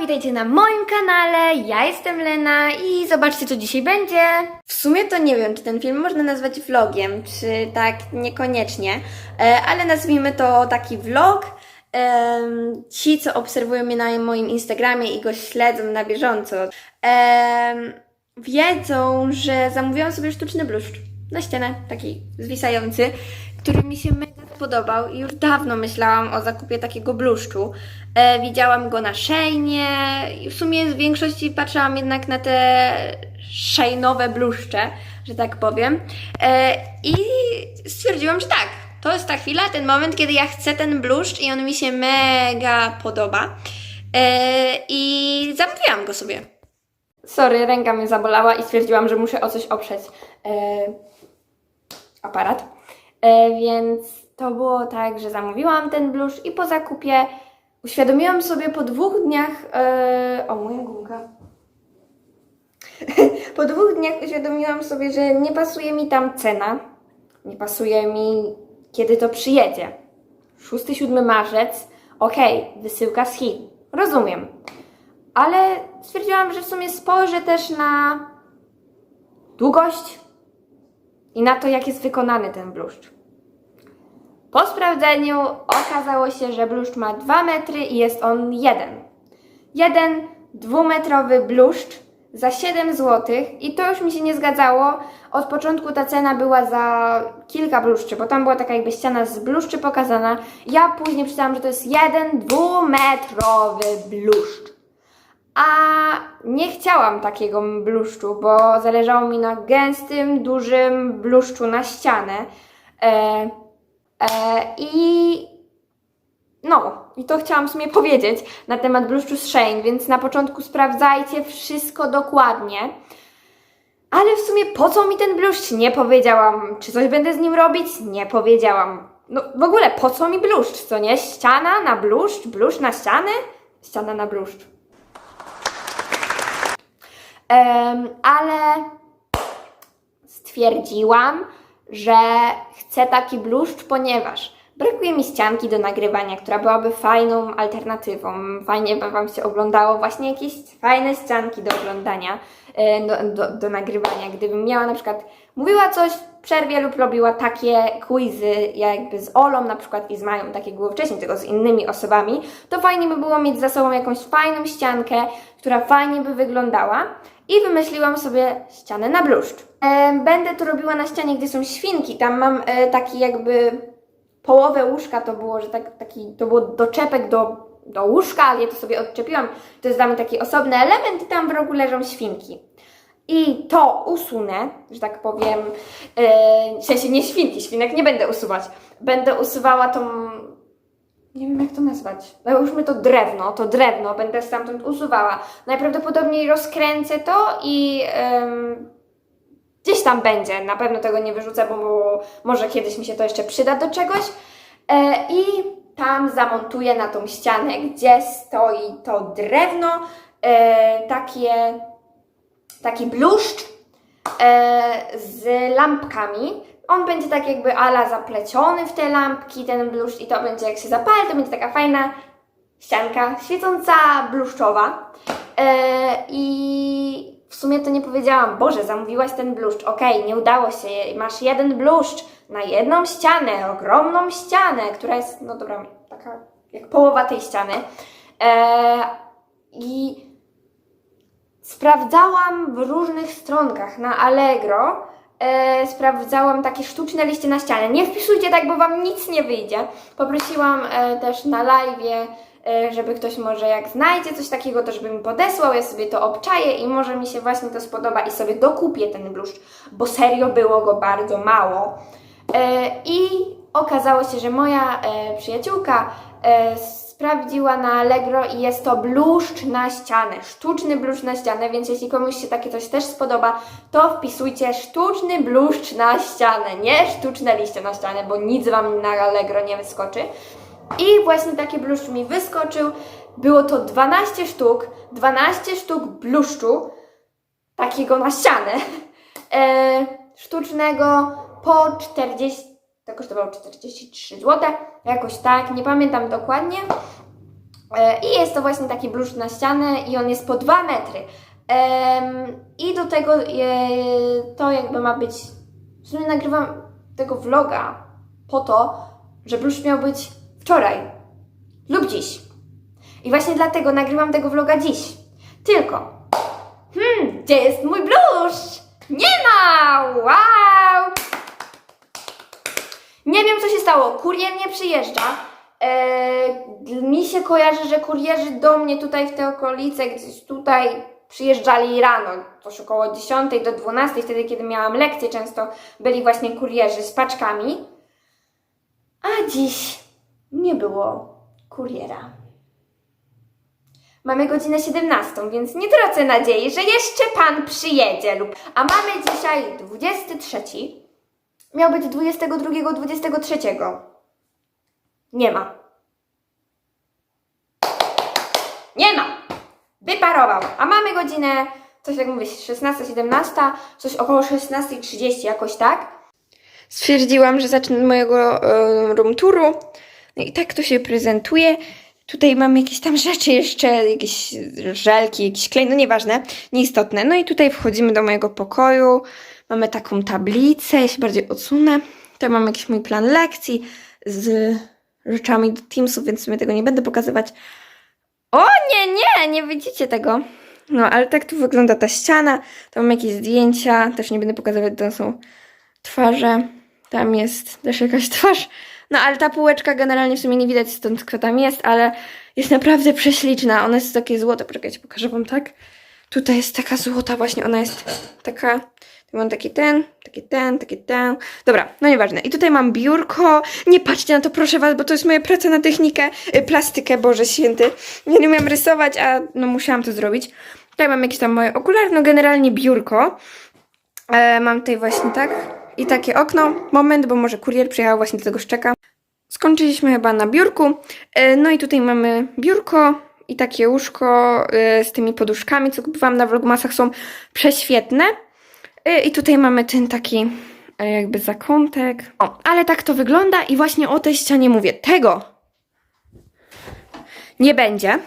witajcie na moim kanale, ja jestem Lena i zobaczcie co dzisiaj będzie. W sumie to nie wiem, czy ten film można nazwać vlogiem, czy tak niekoniecznie, e, ale nazwijmy to taki vlog. Ci, co obserwują mnie na moim Instagramie i go śledzą na bieżąco, wiedzą, że zamówiłam sobie sztuczny bluszcz na ścianę, taki zwisający, który mi się mega podobał i już dawno myślałam o zakupie takiego bluszczu. E, widziałam go na Sheinie i w sumie w większości patrzyłam jednak na te szejnowe bluszcze, że tak powiem. E, I stwierdziłam, że tak, to jest ta chwila, ten moment, kiedy ja chcę ten bluszcz i on mi się mega podoba. E, I zamówiłam go sobie. Sorry, ręka mnie zabolała i stwierdziłam, że muszę o coś oprzeć e, aparat. E, więc to było tak, że zamówiłam ten bluszcz i po zakupie uświadomiłam sobie po dwóch dniach. E, o, moja gumka. po dwóch dniach uświadomiłam sobie, że nie pasuje mi tam cena. Nie pasuje mi, kiedy to przyjedzie. 6-7 marzec, okej, wysyłka z Chin. Rozumiem. Ale stwierdziłam, że w sumie spojrzę też na długość i na to, jak jest wykonany ten bluszcz. Po sprawdzeniu okazało się, że bluszcz ma 2 metry i jest on jeden. Jeden dwumetrowy bluszcz za 7 zł i to już mi się nie zgadzało. Od początku ta cena była za kilka bluszczy, bo tam była taka jakby ściana z bluszczy pokazana. Ja później przeczytałam, że to jest jeden dwumetrowy bluszcz. A nie chciałam takiego bluszczu, bo zależało mi na gęstym, dużym bluszczu na ścianę. E, I no, i to chciałam w sumie powiedzieć na temat bluszczu z Shane, więc na początku sprawdzajcie wszystko dokładnie. Ale w sumie po co mi ten bluszcz? Nie powiedziałam. Czy coś będę z nim robić? Nie powiedziałam. No w ogóle po co mi bluszcz, co nie? Ściana na bluszcz, bluszcz na ścianę? Ściana na bluszcz. Em, ale stwierdziłam, że chcę taki bluszcz, ponieważ brakuje mi ścianki do nagrywania, która byłaby fajną alternatywą. Fajnie by Wam się oglądało właśnie jakieś fajne ścianki do oglądania, e, do, do, do nagrywania. Gdybym miała na przykład mówiła coś w przerwie lub robiła takie quizy jakby z Olą na przykład i z Mają, takie było wcześniej, tylko z innymi osobami, to fajnie by było mieć za sobą jakąś fajną ściankę, która fajnie by wyglądała i wymyśliłam sobie ścianę na bluszcz. E, będę to robiła na ścianie, gdzie są świnki. Tam mam e, taki jakby połowę łóżka to było, że tak, taki, to było doczepek do, do łóżka, ale ja to sobie odczepiłam. To jest dla mnie taki osobny element i tam w rogu leżą świnki. I to usunę, że tak powiem, e, w sensie nie świnki, świnek nie będę usuwać. Będę usuwała tą nie wiem jak to nazwać. Załóżmy to drewno, to drewno będę stamtąd usuwała. Najprawdopodobniej rozkręcę to i em, gdzieś tam będzie. Na pewno tego nie wyrzucę, bo może kiedyś mi się to jeszcze przyda do czegoś. E, I tam zamontuję na tą ścianę, gdzie stoi to drewno, e, takie, taki bluszcz e, z lampkami. On będzie tak jakby ala zapleciony w te lampki, ten bluszcz i to będzie jak się zapali, to będzie taka fajna ścianka świecąca, bluszczowa. E, I w sumie to nie powiedziałam, Boże, zamówiłaś ten bluszcz, okej, nie udało się, masz jeden bluszcz na jedną ścianę, ogromną ścianę, która jest, no dobra, taka jak połowa tej ściany. E, I sprawdzałam w różnych stronkach na Allegro, e, sprawdzałam takie sztuczne liście na ścianę. Nie wpisujcie tak, bo Wam nic nie wyjdzie. Poprosiłam e, też na live, e, żeby ktoś może jak znajdzie coś takiego, to żeby mi podesłał, ja sobie to obczaję i może mi się właśnie to spodoba i sobie dokupię ten bluszcz, bo serio było go bardzo mało. E, I okazało się, że moja e, przyjaciółka e, sprawdziła na Allegro i jest to bluszcz na ścianę, sztuczny bluszcz na ścianę, więc jeśli komuś się takie coś też spodoba, to wpisujcie sztuczny bluszcz na ścianę, nie sztuczne liście na ścianę, bo nic Wam na Allegro nie wyskoczy. I właśnie taki bluszcz mi wyskoczył. Było to 12 sztuk, 12 sztuk bluszczu, takiego na ścianę, e, sztucznego po 40, to kosztowało 43 zł, jakoś tak, nie pamiętam dokładnie. E, I jest to właśnie taki bluszcz na ścianę i on jest po 2 metry. I do tego e, to jakby ma być. W sumie nagrywam tego vloga po to, że bluszcz miał być wczoraj lub dziś. I właśnie dlatego nagrywam tego vloga dziś. Tylko, hmm, gdzie jest mój bluszcz? Nie ma! Wow! Nie wiem, co się stało. Kurier nie przyjeżdża. Eee, mi się kojarzy, że kurierzy do mnie tutaj w te okolice, gdzieś tutaj przyjeżdżali rano, coś około 10 do 12, wtedy kiedy miałam lekcję, często byli właśnie kurierzy z paczkami. A dziś nie było kuriera. Mamy godzinę 17, więc nie tracę nadziei, że jeszcze pan przyjedzie lub. A mamy dzisiaj 23. Miał być 22, 23. Nie ma. Nie ma! Wyparował. A mamy godzinę, coś jak mówisz, 16, 17, coś około 16.30, jakoś tak. Stwierdziłam, że zacznę od mojego e, room touru. No i tak to się prezentuje. Tutaj mam jakieś tam rzeczy jeszcze, jakieś żelki, jakiś klej, no nieważne, nieistotne. No i tutaj wchodzimy do mojego pokoju. Mamy taką tablicę, ja się bardziej odsunę. Tutaj mam jakiś mój plan lekcji z rzeczami do Teamsów, więc w sumie tego nie będę pokazywać. O nie, nie, nie widzicie tego. No, ale tak tu wygląda ta ściana. Tam mam jakieś zdjęcia, też nie będę pokazywać, to są twarze. Tam jest też jakaś twarz. No, ale ta półeczka generalnie w sumie nie widać stąd, kto tam jest, ale jest naprawdę prześliczna. Ona jest takie złote, poczekajcie, pokażę wam tak. Tutaj jest taka złota właśnie, ona jest taka... Mam taki ten, taki ten, taki ten. Dobra, no nieważne. I tutaj mam biurko. Nie patrzcie na to, proszę was, bo to jest moja praca na technikę, y, plastykę, Boże Święty. Nie umiem rysować, a no musiałam to zrobić. Tutaj mam jakieś tam moje okulary, no generalnie biurko. E, mam tutaj właśnie tak i takie okno. Moment, bo może kurier przyjechał, właśnie do tego szczeka. Skończyliśmy chyba na biurku. E, no i tutaj mamy biurko i takie łóżko e, z tymi poduszkami, co kupowałam na vlogmasach, są prześwietne. E, I tutaj mamy ten taki e, jakby zakątek. O, ale tak to wygląda i właśnie o tej ścianie mówię. Tego nie będzie.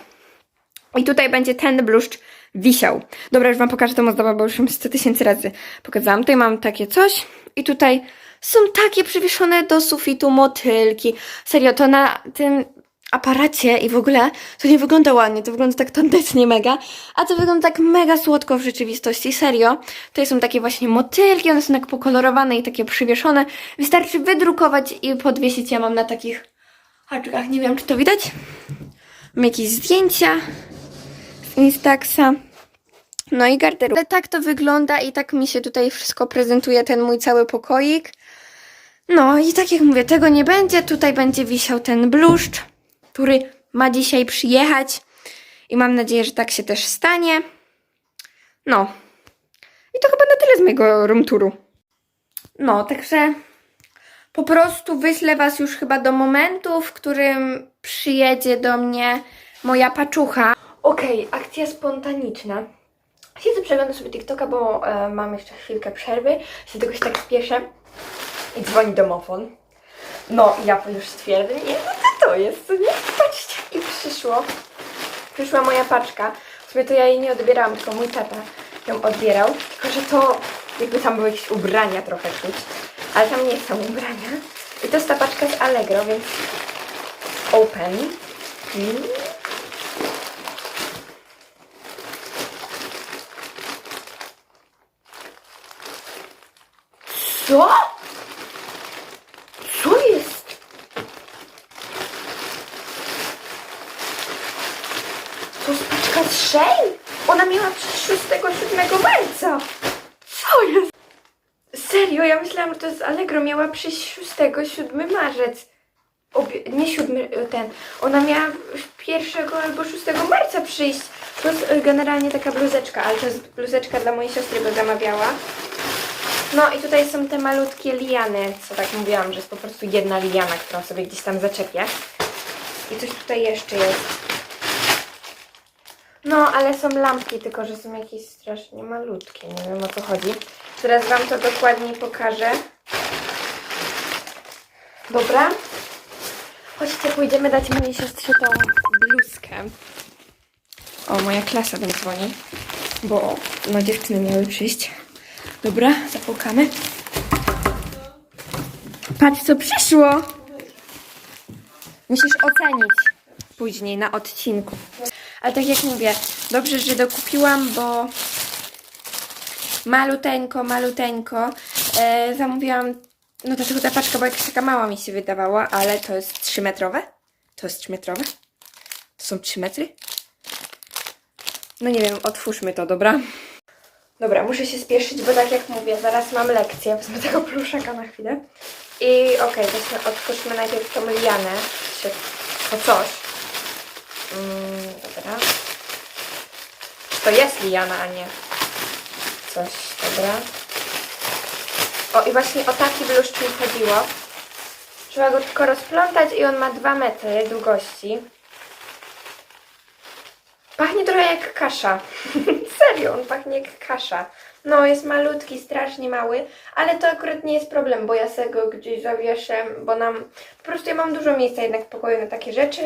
I tutaj będzie ten bluszcz wisiał. Dobra, już Wam pokażę tą ozdobę, bo już ją 100 tysięcy razy pokazałam. Tutaj mam takie coś i tutaj są takie przywieszone do sufitu motylki. Serio, to na tym aparacie i w ogóle to nie wygląda ładnie, to wygląda tak tandecznie mega, a to wygląda tak mega słodko w rzeczywistości, serio. Tutaj są takie właśnie motylki, one są tak pokolorowane i takie przywieszone. Wystarczy wydrukować i podwiesić. Ja mam na takich haczkach, nie wiem czy to widać. Mam jakieś zdjęcia z Instaxa. No i garderoba. Ale tak to wygląda i tak mi się tutaj wszystko prezentuje, ten mój cały pokoik. No i tak jak mówię, tego nie będzie. Tutaj będzie wisiał ten bluszcz, który ma dzisiaj przyjechać. I mam nadzieję, że tak się też stanie. No. I to chyba na tyle z mojego room touru. No, także po prostu wyślę Was już chyba do momentu, w którym przyjedzie do mnie moja paczucha. Okej, akcja spontaniczna. Siedzę, przeglądam sobie TikToka, bo e, mam jeszcze chwilkę przerwy. Się tylko się tak spieszę. I dzwoni domofon. No, ja już stwierdzę, nie, no to jest, co nie? Patrzcie, i przyszło. Przyszła moja paczka. W sumie to ja jej nie odbierałam, tylko mój tata ją odbierał. Tylko, że to jakby tam były jakieś ubrania trochę czuć. Ale tam nie są ubrania. I to jest ta paczka z Allegro, więc open. Mm. Co? Co jest? To jest paczka z Shein? Ona miała przecież 6-7 marca. Co jest? Serio, ja myślałam, że to jest Allegro. Miała przyjść 6-7 marzec. Obie, nie 7, ten. Ona miała 1 albo 6 marca przyjść. To jest y, generalnie taka bluzeczka, ale to jest bluzeczka dla mojej siostry, bo zamawiała. No i tutaj są te malutkie liany, co tak mówiłam, że jest po prostu jedna liana, którą sobie gdzieś tam zaczepię. I coś tutaj jeszcze jest. No, ale są lampki, tylko że są jakieś strasznie malutkie, nie wiem o co chodzi. Teraz Wam to dokładniej pokażę. Dobra. Chodźcie, pójdziemy dać mojej siostrze tą bluzkę. O, moja klasa tam dzwoni, bo no dziewczyny miały przyjść. Dobra, zapukamy. Patrz, co przyszło! Musisz ocenić później na odcinku. Ale tak jak mówię, dobrze, że dokupiłam, bo maluteńko, maluteńko. E, zamówiłam, no dlatego ta paczka była jakaś taka mała mi się wydawała, ale to jest 3 metrowe. To jest 3 metrowe? To są 3 metry? No nie wiem, otwórzmy to, dobra? Dobra, muszę się spieszyć, bo tak jak mówię, zaraz mam lekcję. Wezmę tego pluszaka na chwilę. I okej, okay, otwórzmy najpierw tą lianę, czy to coś. Mm, dobra. To jest liana, a nie coś, dobra. O, i właśnie o taki bluszcz mi chodziło. Trzeba go tylko rozplątać i on ma 2 metry długości. Pachnie trochę jak kasza. Serio, on pachnie jak kasza. No, jest malutki, strasznie mały, ale to akurat nie jest problem, bo ja sobie go gdzieś zawieszę, bo nam... Po prostu ja mam dużo miejsca jednak w pokoju na takie rzeczy,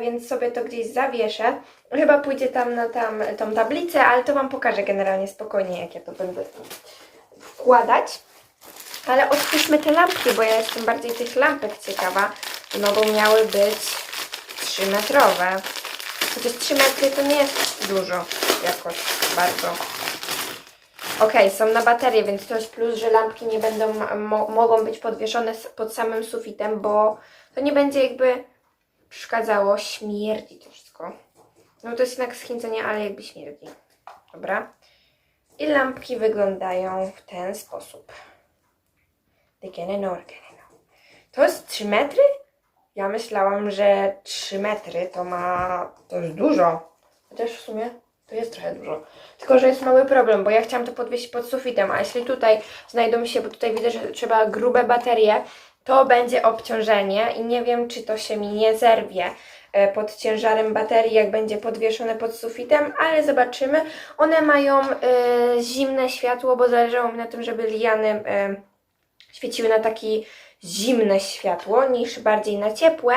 więc sobie to gdzieś zawieszę. Chyba pójdzie tam na tam, tą tablicę, ale to Wam pokażę generalnie spokojnie, jak ja to będę wkładać. Ale otwórzmy te lampki, bo ja jestem bardziej tych lampek ciekawa, bo miały być 3 metrowe. Chociaż 3 metry to nie jest dużo jakoś bardzo. Okej, są na baterię, więc to jest plus, że lampki nie będą, mo mogą być podwieszone pod samym sufitem, bo to nie będzie jakby przeszkadzało. Śmierdzi to wszystko. No to jest jednak schędzenie, ale jakby śmierdzi. Dobra. I lampki wyglądają w ten sposób. To jest 3 metry? Ja myślałam, że 3 metry to ma. to jest dużo. Chociaż w sumie to jest trochę dużo. Tylko, że jest mały problem, bo ja chciałam to podwiesić pod sufitem, a jeśli tutaj znajdą się, bo tutaj widzę, że trzeba grube baterie, to będzie obciążenie i nie wiem, czy to się mi nie zerwie e, pod ciężarem baterii, jak będzie podwieszone pod sufitem, ale zobaczymy. One mają e, zimne światło, bo zależało mi na tym, żeby liany e, świeciły na taki zimne światło niż bardziej na ciepłe,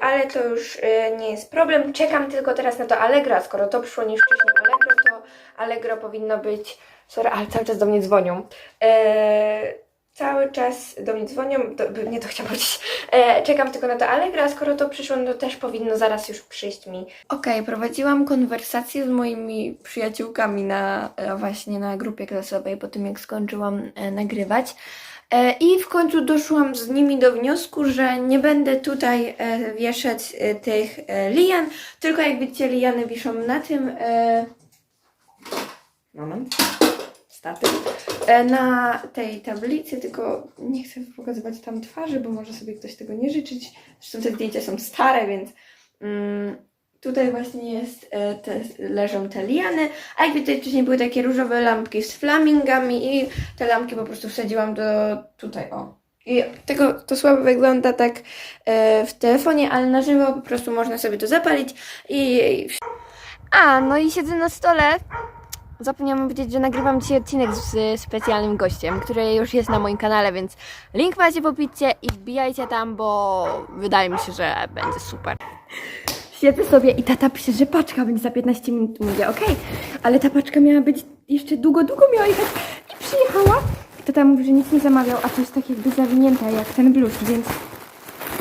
ale to już nie jest problem. Czekam tylko teraz na to Allegro, skoro to przyszło niż wcześniej Allegro, to Allegro powinno być... Sorry, ale cały czas do mnie dzwonią. E, cały czas do mnie dzwonią, to, nie to chciałam powiedzieć. E, czekam tylko na to Allegro, a skoro to przyszło, no to też powinno zaraz już przyjść mi. Okej, prowadziłam konwersację z moimi przyjaciółkami na e, właśnie na grupie klasowej po tym jak skończyłam e, nagrywać. E, I w końcu doszłam z nimi do wniosku, że nie będę tutaj e, wieszać e, tych e, lian, tylko jak widzicie liany wiszą na tym e, moment statyw e, na tej tablicy, tylko nie chcę pokazywać tam twarzy, bo może sobie ktoś tego nie życzyć. Zresztą te zdjęcia są stare, więc mm, tutaj właśnie jest, e, te, leżą te liany, a jak widać wcześniej były takie różowe lampki z flamingami i te lampki po prostu wsadziłam do tutaj, o. I tego to słabo wygląda tak e, w telefonie, ale na żywo po prostu można sobie to zapalić i... A, no i siedzę na stole Zapomniałam powiedzieć, że nagrywam dzisiaj odcinek z y, specjalnym gościem, który już jest na moim kanale, więc link macie w opisie i wbijajcie tam, bo wydaje mi się, że będzie super. Siedzę sobie i tata pisze, że paczka będzie za 15 minut. Mówię, okej, ale ta paczka miała być jeszcze długo, długo miała jechać i przyjechała. Tata mówi, że nic nie zamawiał, a to jest tak jakby zawinięte jak ten blusz, więc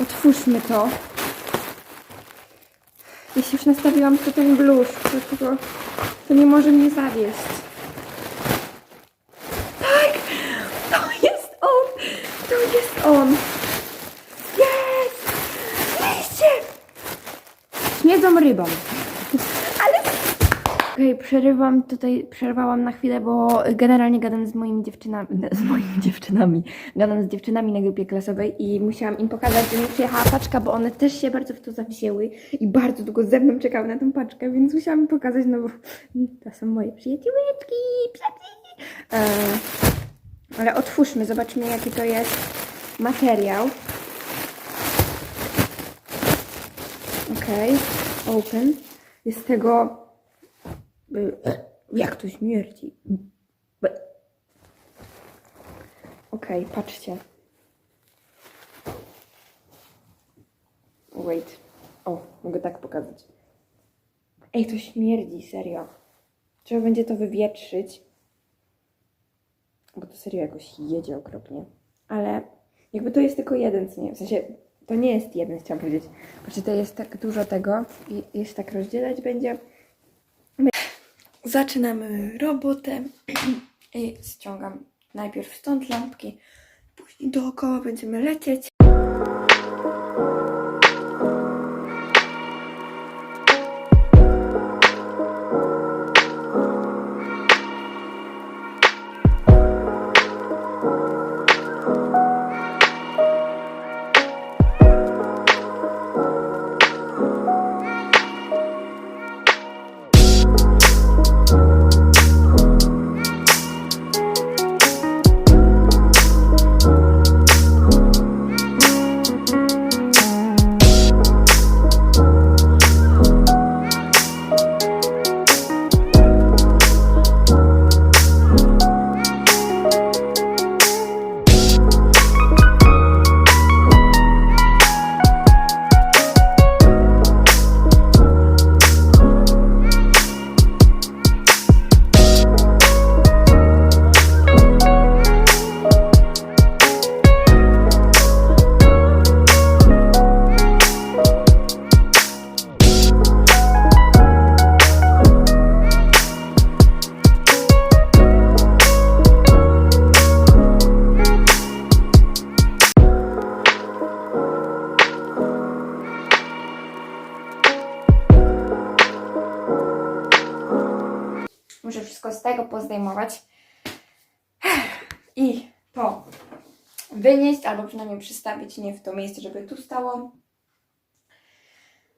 otwórzmy to. Jeśli już nastawiłam to ten blusz, to, to, to nie może mnie zawieść. Tak! To jest on! To jest on! Jest! Liście! Śmiedzą rybą. Okej, przerywam tutaj, przerwałam na chwilę, bo generalnie gadam z moimi dziewczynami, z moimi dziewczynami, gadam z dziewczynami na grupie klasowej i musiałam im pokazać, że mi przyjechała paczka, bo one też się bardzo w to zawzięły i bardzo długo ze mną czekały na tą paczkę, więc musiałam im pokazać, no bo to są moje przyjaciółeczki, psiaki. E, ale otwórzmy, zobaczmy jaki to jest materiał. Okej, open. Jest tego Jak to śmierdzi? Okej, patrzcie. Wait. O, mogę tak pokazać. Ej, to śmierdzi, serio. Trzeba będzie to wywietrzyć. Bo to serio jakoś jedzie okropnie. Ale jakby to jest tylko jeden, co nie? W sensie, to nie jest jeden, chciałam powiedzieć. Znaczy, to jest tak dużo tego i jest tak rozdzielać będzie. Zaczynamy robotę. I ściągam najpierw stąd lampki, później dookoła będziemy lecieć. Muszę wszystko z tego pozdejmować. I to wynieść, albo przynajmniej przystawić nie w to miejsce, żeby tu stało.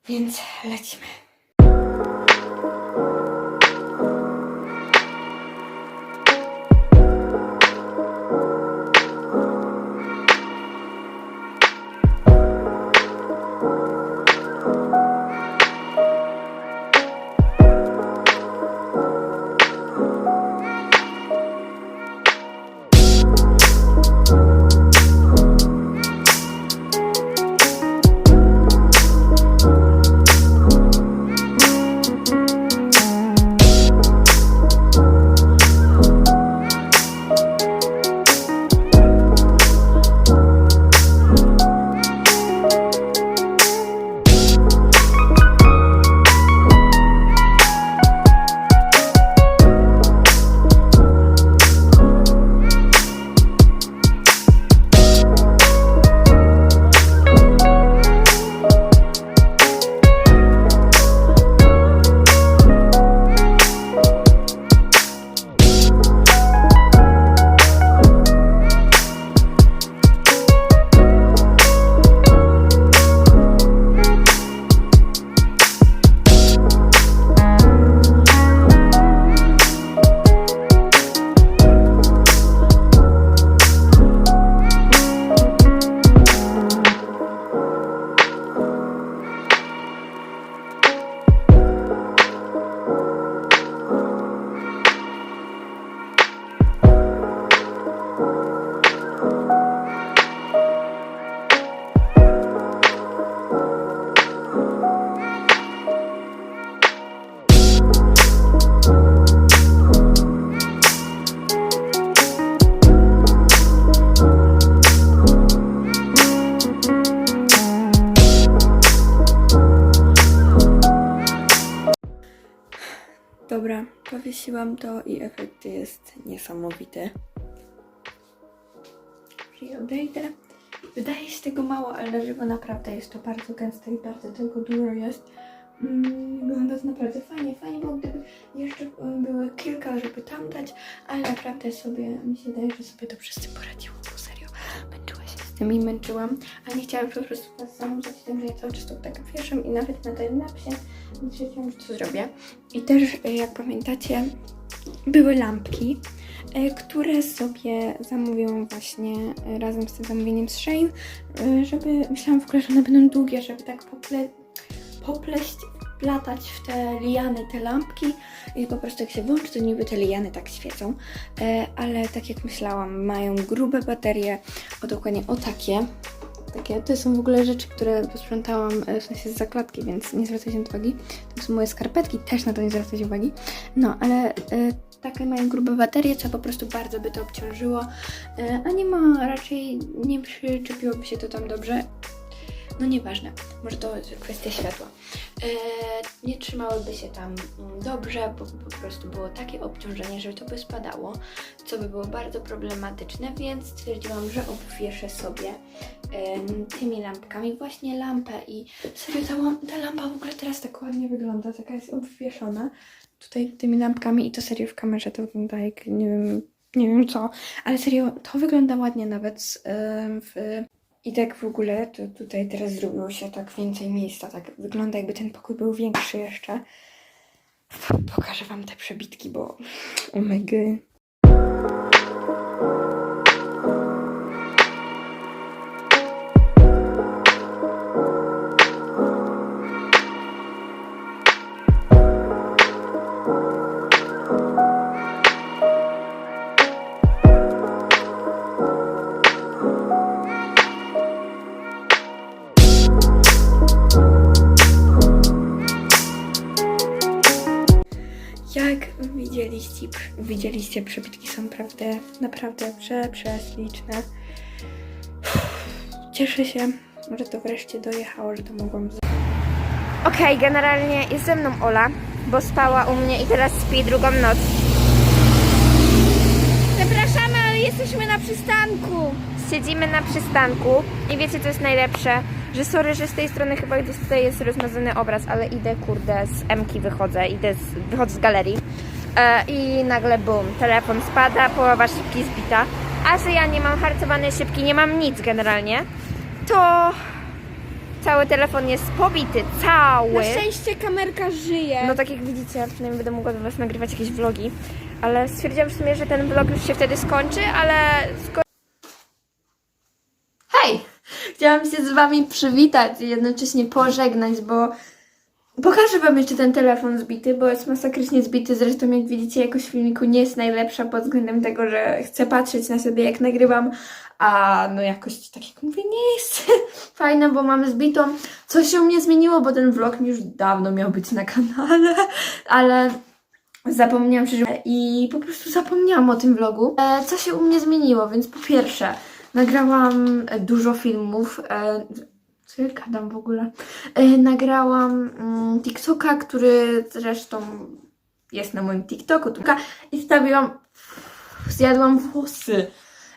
Więc lecimy. To i efekt jest niesamowity. Czyli odejdę. Wydaje się tego mało, ale na naprawdę jest to bardzo gęste i bardzo tego dużo jest. Mm, Wygląda to naprawdę fajnie, fajnie było gdyby jeszcze y, były kilka, żeby tam dać, ale naprawdę sobie, mi się wydaje, że sobie z tym poradziło, tym i męczyłam, a nie chciałam po prostu was zanudzać tym, że ja cały czas to tak wieszam i nawet na timelapsie, więc stwierdziłam, że to zrobię. I też, y, jak pamiętacie, były lampki, y, które sobie zamówiłam właśnie y, razem z tym zamówieniem z Shein, y, żeby, myślałam w ogóle, że one będą długie, żeby tak pople, popleść, wplatać w te liany te lampki i po prostu jak się włączy, to niby te liany tak świecą, E, ale tak jak myślałam, mają grube baterie, o dokładnie o takie takie, to są w ogóle rzeczy, które posprzątałam e, w sensie z zakładki, więc nie zwracajcie uwagi. To są moje skarpetki, też na to nie zwracajcie uwagi. No, ale e, takie mają grube baterie, co po prostu bardzo by to obciążyło, e, a nie ma, raczej nie przyczepiłoby się to tam dobrze. No nieważne, może to kwestia światła. E, nie trzymałyby się tam mm, dobrze, bo po prostu było takie obciążenie, że to by spadało, co by było bardzo problematyczne, więc stwierdziłam, że obwieszę sobie em, tymi lampkami właśnie lampę i serio ta, ta lampa w ogóle teraz tak ładnie wygląda, taka jest obwieszona tutaj tymi lampkami i to serio w kamerze to wygląda jak nie wiem, nie wiem co, ale serio to wygląda ładnie nawet w i tak w ogóle, to tutaj teraz zrobiło się tak więcej miejsca, tak wygląda jakby ten pokój był większy jeszcze. Pokażę wam te przebitki, bo omega. Jak widzieliście przebitki są naprawdę, naprawdę prze. Cieszę się, że to wreszcie dojechało, że to mogłam. Okej, generalnie jest ze mną Ola, bo spała u mnie i teraz śpi drugą noc. Przepraszamy, ale jesteśmy na przystanku. Siedzimy na przystanku i wiecie co jest najlepsze? Że sorry, że z tej strony chyba gdzieś tutaj jest rozmazany obraz, ale idę kurde z Emki wychodzę, idę z, wychodzę z galerii i nagle bum, telefon spada, połowa szybki zbita, a że ja nie mam harcowanej szybki, nie mam nic generalnie, to cały telefon jest pobity, cały. Na szczęście kamerka żyje. No tak jak widzicie, ja przynajmniej będę mogła dla Was nagrywać jakieś vlogi, ale stwierdziłam w sumie, że ten vlog już się wtedy skończy, ale sko- Hej! Chciałam się z Wami przywitać i jednocześnie pożegnać, bo pokażę Wam jeszcze ten telefon zbity, bo jest masakrycznie zbity. Zresztą jak widzicie, jakość filmiku nie jest najlepsza pod względem tego, że chcę patrzeć na siebie jak nagrywam, a no jakość, tak jak mówię, nie jest fajna, bo mamy zbitą. Co się u mnie zmieniło, bo ten vlog już dawno miał być na kanale, ale zapomniałam że i po prostu zapomniałam o tym vlogu. E, co się u mnie zmieniło? Więc po pierwsze, nagrałam e, dużo filmów. Co ja gadam w ogóle? E, nagrałam mm, TikToka, który zresztą jest na moim TikToku. I wstawiłam. Zjadłam włosy.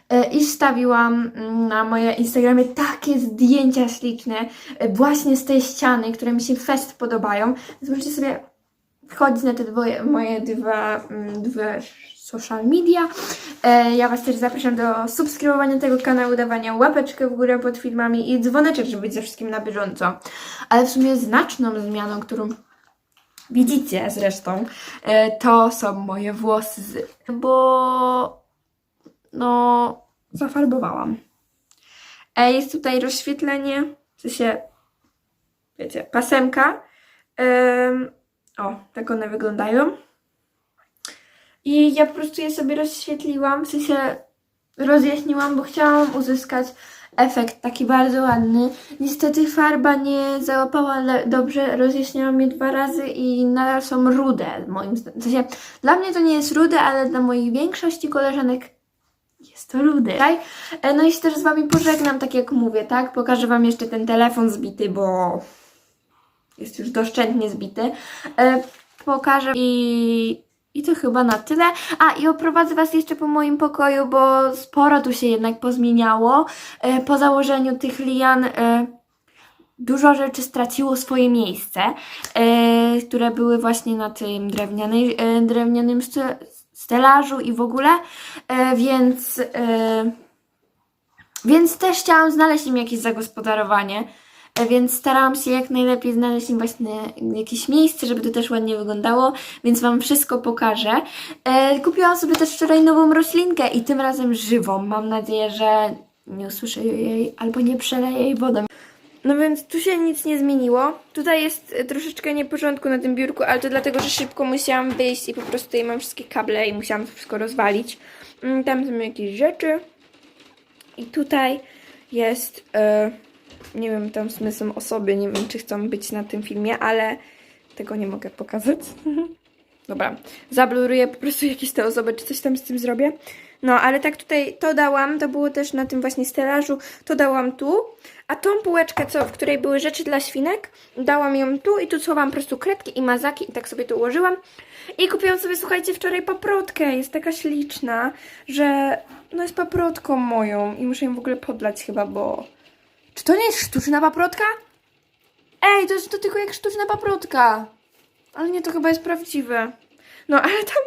E, I wstawiłam mm, na moje Instagramie takie zdjęcia śliczne, e, właśnie z tej ściany, które mi się fest podobają. Więc możecie sobie wchodzić na te dwoje, moje dwa, mm, dwie social media. E, ja Was też zapraszam do subskrybowania tego kanału, dawania łapeczkę w górę pod filmami i dzwoneczek, żeby być ze wszystkim na bieżąco. Ale w sumie znaczną zmianą, którą widzicie zresztą, e, to są moje włosy, bo no zafarbowałam. E, jest tutaj rozświetlenie, w sensie, wiecie, pasemka. Em, o, tak one wyglądają. I ja po prostu je sobie rozświetliłam, w sensie rozjaśniłam, bo chciałam uzyskać efekt taki bardzo ładny. Niestety farba nie załapała dobrze, rozjaśniałam je dwa razy i nadal są rude, moim zdaniem. W sensie, dla mnie to nie jest rude, ale dla mojej większości koleżanek jest to rude. Tak? E, No i się też z Wami pożegnam, tak jak mówię, tak? Pokażę Wam jeszcze ten telefon zbity, bo jest już doszczętnie zbity. E, pokażę i, i to chyba na tyle. A i oprowadzę Was jeszcze po moim pokoju, bo sporo tu się jednak pozmieniało. E, po założeniu tych lian e, dużo rzeczy straciło swoje miejsce, e, które były właśnie na tym drewnianej, e, drewnianym st- stelażu i w ogóle, e, więc. E, więc też chciałam znaleźć im jakieś zagospodarowanie. Więc starałam się jak najlepiej znaleźć im właśnie jakieś miejsce, żeby to też ładnie wyglądało, więc Wam wszystko pokażę. E, kupiłam sobie też wczoraj nową roślinkę i tym razem żywą. Mam nadzieję, że nie usłyszę jej albo nie przeleję jej wodą. No więc tu się nic nie zmieniło. Tutaj jest e, troszeczkę nieporządku na tym biurku, ale to dlatego, że szybko musiałam wyjść i po prostu tutaj mam wszystkie kable i musiałam wszystko rozwalić. Mm, Tam są jakieś rzeczy. I tutaj jest, e, nie wiem, tam są osoby, nie wiem, czy chcą być na tym filmie, ale tego nie mogę pokazać. Dobra, zabluruję po prostu jakieś te osoby, czy coś tam z tym zrobię. No, ale tak tutaj to dałam, to było też na tym właśnie stelażu, to dałam tu, a tą półeczkę, co, w której były rzeczy dla świnek, dałam ją tu i tu schowałam po prostu kredki i mazaki i tak sobie tu ułożyłam. I kupiłam sobie, słuchajcie, wczoraj paprotkę, jest taka śliczna, że no jest paprotką moją i muszę ją w ogóle podlać chyba, bo... Czy to nie jest sztuczna paprotka? Ej, to jest to tylko jak sztuczna paprotka. Ale nie, to chyba jest prawdziwe. No, ale tam...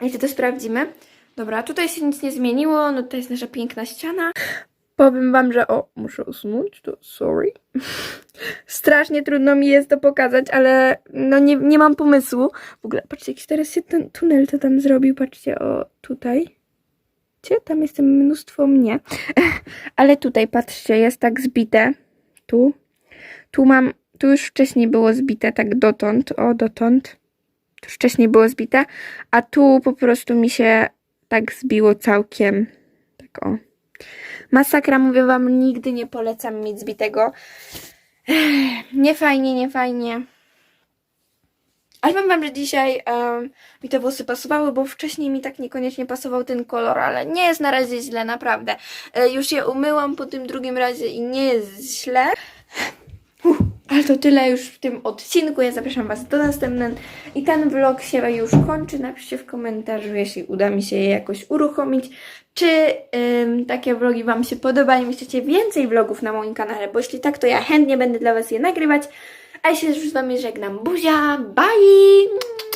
Jeszcze to sprawdzimy. Dobra, tutaj się nic nie zmieniło. No, to jest nasza piękna ściana. Powiem wam, że... O, muszę usunąć to, sorry. Strasznie trudno mi jest to pokazać, ale no nie, nie mam pomysłu. W ogóle, patrzcie, jakiś teraz się ten tunel to tam zrobił. Patrzcie, o, tutaj. Gdzie? Tam jest mnóstwo mnie. Ale tutaj, patrzcie, jest tak zbite. Tu. Tu mam, tu już wcześniej było zbite, tak dotąd, o dotąd. Tu wcześniej było zbite, a tu po prostu mi się tak zbiło całkiem. Tak o. Masakra, mówię wam, nigdy nie polecam mieć zbitego. Nie fajnie, nie fajnie. Ale powiem wam, że dzisiaj em, mi te włosy pasowały, bo wcześniej mi tak niekoniecznie pasował ten kolor, ale nie jest na razie źle, naprawdę. E, już je umyłam po tym drugim razie i nie jest źle. Ale to tyle już w tym odcinku. Ja zapraszam Was do następnego. I ten vlog się już kończy. Napiszcie w komentarzu, jeśli uda mi się je jakoś uruchomić. Czy takie vlogi Wam się podobają? Myślicie więcej vlogów na moim kanale? Bo jeśli tak, to ja chętnie będę dla Was je nagrywać. A ja się już z Wami żegnam. Buzia, bye!